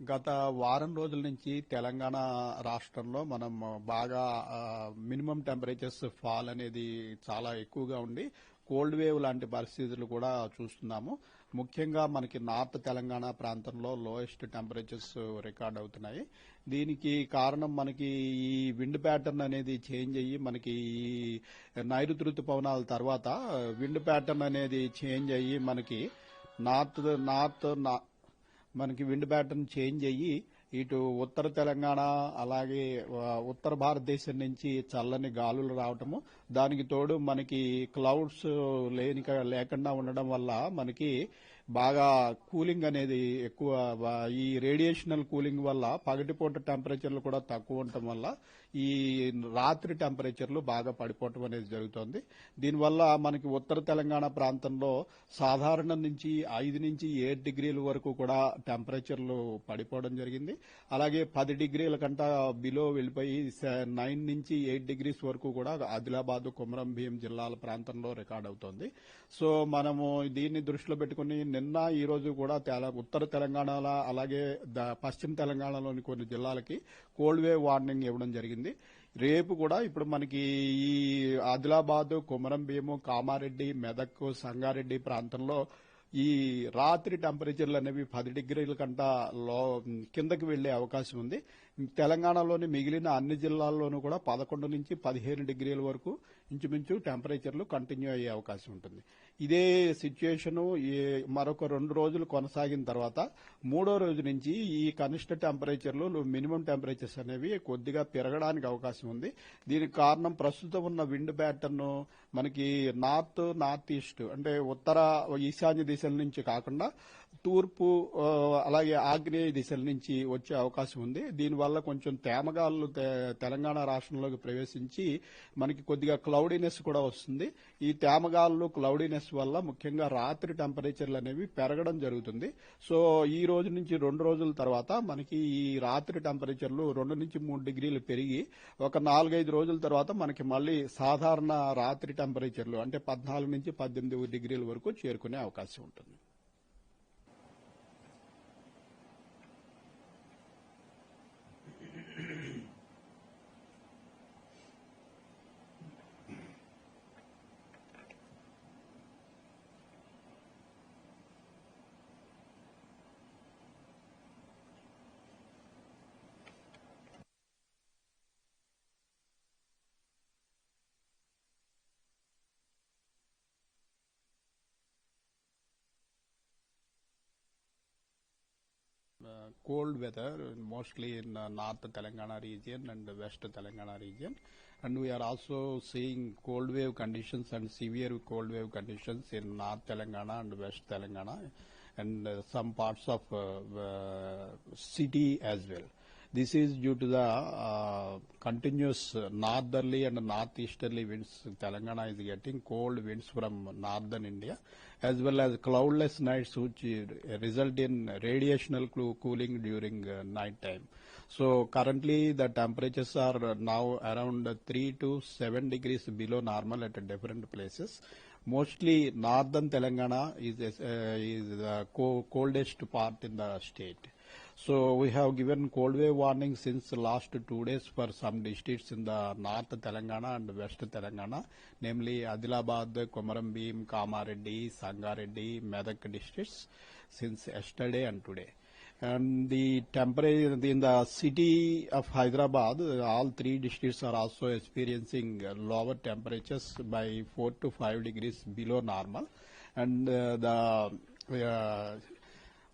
గత వారం రోజుల నుంచి తెలంగాణ రాష్ట్రంలో మనం బాగా మినిమం టెంపరేచర్స్ ఫాల్ అనేది చాలా ఎక్కువగా ఉండి కోల్డ్ వేవ్ లాంటి పరిస్థితులు కూడా చూస్తున్నాము. ముఖ్యంగా మనకి నార్త్ తెలంగాణ ప్రాంతంలో లోయెస్ట్ టెంపరేచర్స్ రికార్డ్ అవుతున్నాయి. దీనికి కారణం మనకి ఈ విండ్ ప్యాటర్న్ అనేది చేంజ్ అయ్యి మనకి ఈ నైరుతి ఋతుపవనాల తర్వాత విండ్ ప్యాటర్న్ అనేది చేంజ్ అయ్యి మనకి నార్త్ నార్త్ నా- మనకి విండ్ ప్యాటర్న్ చేంజ్ అయ్యి ఇటు ఉత్తర తెలంగాణ అలాగే ఉత్తర భారతదేశం నుంచి చల్లని గాలులు రావటము దానికి తోడు మనకి క్లౌడ్స్ లేని లేకుండా ఉండడం వల్ల మనకి బాగా కూలింగ్ అనేది ఎక్కువ ఈ రేడియేషనల్ కూలింగ్ వల్ల పగటిపూట టెంపరేచర్లు కూడా తక్కువ ఉండటం వల్ల ఈ రాత్రి టెంపరేచర్లు బాగా పడిపోవటం అనేది జరుగుతోంది. దీనివల్ల మనకి ఉత్తర తెలంగాణ ప్రాంతంలో సాధారణం నుంచి ఐదు నుంచి ఏడు డిగ్రీల వరకు కూడా టెంపరేచర్లు పడిపోవడం జరిగింది. అలాగే పది డిగ్రీల కంట బిలో వెళ్ళిపోయి నైన్ నుంచి ఎయిట్ డిగ్రీస్ వరకు కూడా ఆదిలాబాద్ కుమరం భీం జిల్లాల ప్రాంతంలో రికార్డ్ అవుతోంది. సో మనము దీన్ని దృష్టిలో పెట్టుకుని నిన్న ఈ రోజు కూడా తెల- ఉత్తర తెలంగాణలో అలాగే పశ్చిమ తెలంగాణలోని కొన్ని జిల్లాలకి కోల్డ్ వేవ్ వార్నింగ్ ఇవ్వడం జరిగింది. రేపు కూడా ఇప్పుడు మనకి ఈ ఆదిలాబాద్ కుమరం భీము కామారెడ్డి మెదక్ సంగారెడ్డి ప్రాంతంలో ఈ రాత్రి టెంపరేచర్లు అనేవి పది డిగ్రీల కంట లో కిందకి వెళ్ళే అవకాశం ఉంది. తెలంగాణలోని మిగిలిన అన్ని జిల్లాల్లోనూ కూడా పదకొండు నుంచి పదిహేను డిగ్రీల వరకు ఇంచుమించు టెంపరేచర్లు కంటిన్యూ అయ్యే అవకాశం ఉంటుంది. ఇదే సిచ్యుయేషన్ మరొక రెండు రోజులు కొనసాగిన తర్వాత మూడో రోజు నుంచి ఈ కనిష్ట టెంపరేచర్లు మినిమం టెంపరేచర్స్ అనేవి కొద్దిగా పెరగడానికి అవకాశం ఉంది. దీనికి కారణం ప్రస్తుతం ఉన్న విండ్ ప్యాటర్న్ మనకి నార్త్ నార్త్ ఈస్ట్ అంటే ఉత్తర ఈశాన్య దిశల నుంచి కాకుండా తూర్పు అలాగే ఆగ్నేయ దిశల నుంచి వచ్చే అవకాశం ఉంది. దీనివల్ల కొంచెం తేమగాళ్ళు తె- తెలంగాణ రాష్ట్రంలోకి ప్రవేశించి మనకి కొద్దిగా క్లౌడీనెస్ కూడా వస్తుంది. ఈ తేమగాళ్ళు క్లౌడీనెస్ వల్ల ముఖ్యంగా రాత్రి టెంపరేచర్లు అనేవి పెరగడం జరుగుతుంది. సో ఈ రోజు నుంచి రెండు రోజుల తర్వాత మనకి ఈ రాత్రి టెంపరేచర్లు రెండు నుంచి మూడు డిగ్రీలు పెరిగి ఒక నాలుగైదు రోజుల తర్వాత మనకి మళ్ళీ సాధారణ రాత్రి టెంపరేచర్లు అంటే పద్నాలుగు నుంచి పద్దెనిమిది డిగ్రీల వరకు చేరుకునే అవకాశం ఉంటుంది. Cold weather, mostly in uh, North Telangana region and West Telangana region. And we are also seeing cold wave conditions and severe cold wave conditions in North Telangana and West Telangana and uh, some parts of uh, city as well. This is due to the uh, continuous northerly and northeasterly winds. Telangana is getting cold winds from northern India, as well as cloudless nights, which result in radiational cooling during uh, night time. So currently the temperatures are now around uh, 3 to 7 degrees below normal at different places. Mostly northern Telangana is, uh, is the co- coldest part in the state. So we have given cold wave warning since the last two days for some districts in the north Telangana and west Telangana, namely Adilabad, Komaram Bhim, Kamareddy, Sangareddy, Medak districts since yesterday and today. And the temperature in the city of Hyderabad, all three districts are also experiencing lower temperatures by 4 to 5 degrees below normal. And uh, the uh,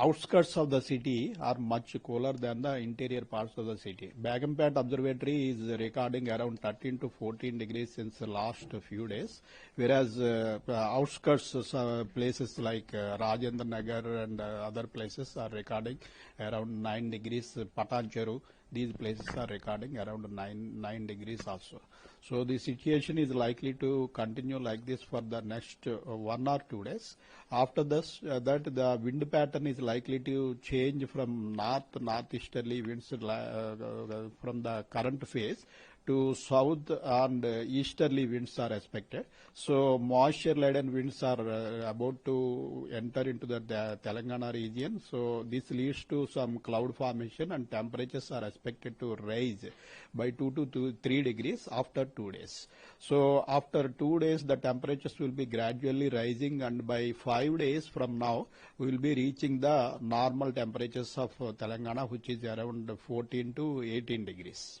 outskirts of the city are much cooler than the interior parts of the city. Begumpet Observatory is recording around 13 to 14 degrees since the last few days, whereas uh, outskirts uh, places like uh, Rajendra Nagar and uh, other places are recording around 9 degrees. Patancheru, these places are recording around 9, 9 degrees also. So the situation is likely to continue like this for the next uh, one or two days. After this, uh, that the wind pattern is likely to change from north northeasterly winds uh, uh, from the current phase to south and easterly winds are expected. So moisture laden winds are uh, about to enter into the, the Telangana region. So this leads to some cloud formation and temperatures are expected to rise by 2 to two, 3 degrees after 2 days. So after 2 days the temperatures will be gradually rising and by 5 days from now we will be reaching the normal temperatures of uh, Telangana which is around 14 to 18 degrees.